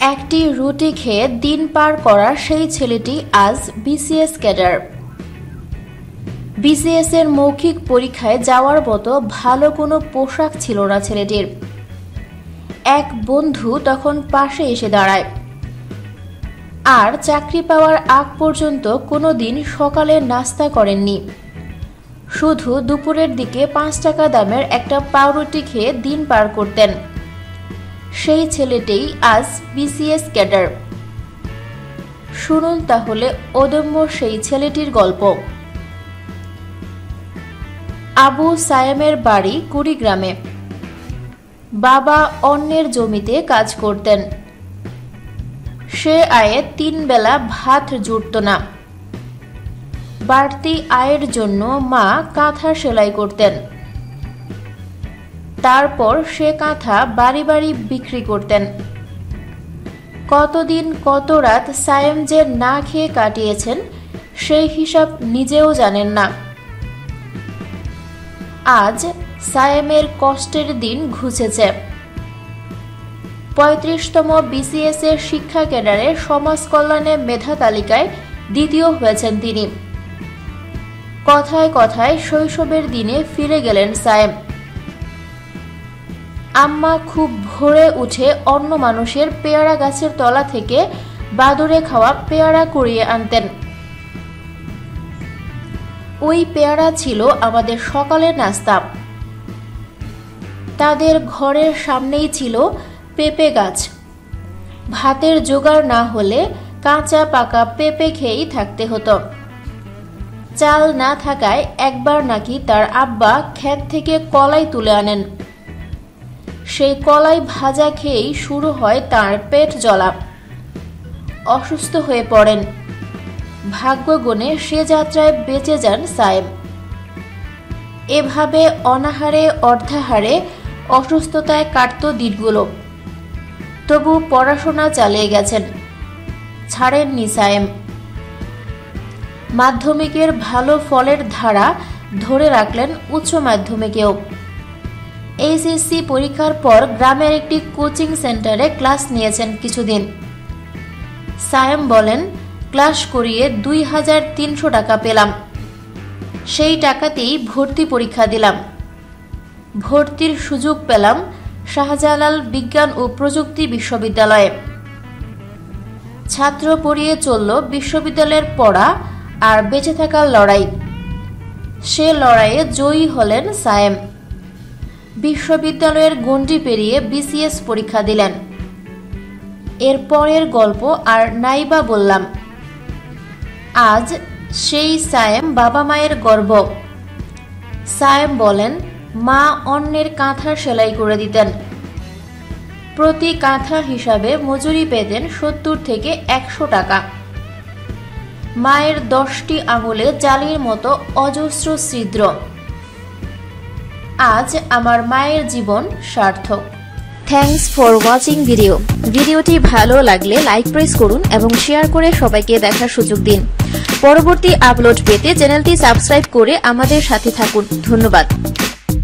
একটি রুটি খেয়ে দিন পার করা সেই ছেলেটি আজ বিসিএস ক্যাডার। বিসিএস এর মৌখিক পরীক্ষায় যাওয়ার মতো ভালো কোনো পোশাক ছিল না ছেলেটির। এক বন্ধু তখন পাশে এসে দাঁড়ায়। আর চাকরি পাওয়ার আগ পর্যন্ত কোনো দিন সকালে নাস্তা করেননি। শুধু দুপুরের দিকে পাঁচ টাকা দামের একটা পাউরুটি খেয়ে দিন পার করতেন। সেই ছেলেটিই আজ বিসিএস ক্যাডার। শুনুন তাহলে অদম্য সেই ছেলেটির গল্প। আবু সায়েমের বাড়ি কুড়িগ্রামে। বাবা অন্যের জমিতে কাজ করতেন। সে আয়ে তিন বেলা ভাত জুটত না। বাড়তি আয়ের জন্য মা কাঁথা সেলাই করতেন। তারপর সে কাঁথা বাড়ি বাড়ি বিক্রি করতেন। কতদিন কত রাত সায়েম যে না খেয়ে কাটিয়েছেন, সেই হিসাব নিজেও জানেন না। আজ সায়েমের কষ্টের দিন ঘুচেছে। পঁয়ত্রিশতম বিসিএস এর শিক্ষা ক্যাডারে সমাজ কল্যাণে মেধা তালিকায় দ্বিতীয় হয়েছেন তিনি। কথায় কথায় শৈশবের দিনে ফিরে গেলেন সায়েম। আম্মা খুব ভোরে উঠে অন্য মানুষের পেয়ারা গাছের তলা থেকে বাদুরে খাওয়া পেয়ারা কুড়িয়ে আনতেন। ওই পেয়ারা ছিল আমাদের সকালের নাস্তা। তাদের ঘরের সামনেই ছিল পেঁপে গাছ। ভাতের জোগাড় না হলে কাঁচা পাকা পেঁপে খেয়েই থাকতে হতো। চাল না থাকায় একবার নাকি তার আব্বা ক্ষেত থেকে কলাই তুলে আনেন। সেই কলাই ভাজা খেয়েই শুরু হয় তার পেট জ্বলা। অসুস্থ হয়ে পড়েন। ভাগ্যগুণে সে যাত্রায় বেঁচে যান সাহেব এভাবে অনাহারে, অর্ধাহারে অসুস্থতায় কাটত দিনগুলো। তবু পড়াশোনা চালিয়ে গেছেন। ছাড়েননি সায়েম। মাধ্যমিকের ভালো ফলের ধারা ধরে রাখলেন উচ্চ মাধ্যমিকেও। এইচএসসি পরীক্ষার পর গ্রামের একটি কোচিং সেন্টারে ক্লাস নিয়েছেন কিছুদিন। সায়েম বলেন, ক্লাস করিয়ে দুই হাজার তিনশো টাকা পেলাম। সেই টাকাতেই ভর্তি পরীক্ষা দিলাম। ভর্তির সুযোগ পেলাম শাহজালাল বিজ্ঞান ও প্রযুক্তি বিশ্ববিদ্যালয়ে। ছাত্র পড়িয়ে চলল বিশ্ববিদ্যালয়ের পড়া আর বেঁচে থাকার লড়াই। সে লড়াইয়ে জয়ী হলেন সায়েম। বিশ্ববিদ্যালয়ের গণ্ডি পেরিয়ে বিসিএস পরীক্ষা দিলেন। এর পরের গল্প আর নাইবা বললাম। আজ সেই সায়েম বাবা মায়ের গর্ব। সায়েম বলেন, মা অন্যের কাঁথা সেলাই করে দিতেন। প্রতি কাঁথা হিসাবে মজুরি পেতেন সত্তর থেকে একশো টাকা। মায়ের দশটি আঙুলে জালির মতো অজস্র ছিদ্র। আজ আমার মায়ের জীবন সার্থক। থ্যাংকস ফর ওয়াচিং ভিডিও ভিডিওটি ভালো লাগলে লাইক প্রেস করুন এবং শেয়ার করে সবাইকে দেখার সুযোগ দিন। পরবর্তী আপলোড পেতে চ্যানেলটি সাবস্ক্রাইব করে আমাদের সাথে থাকুন। ধন্যবাদ।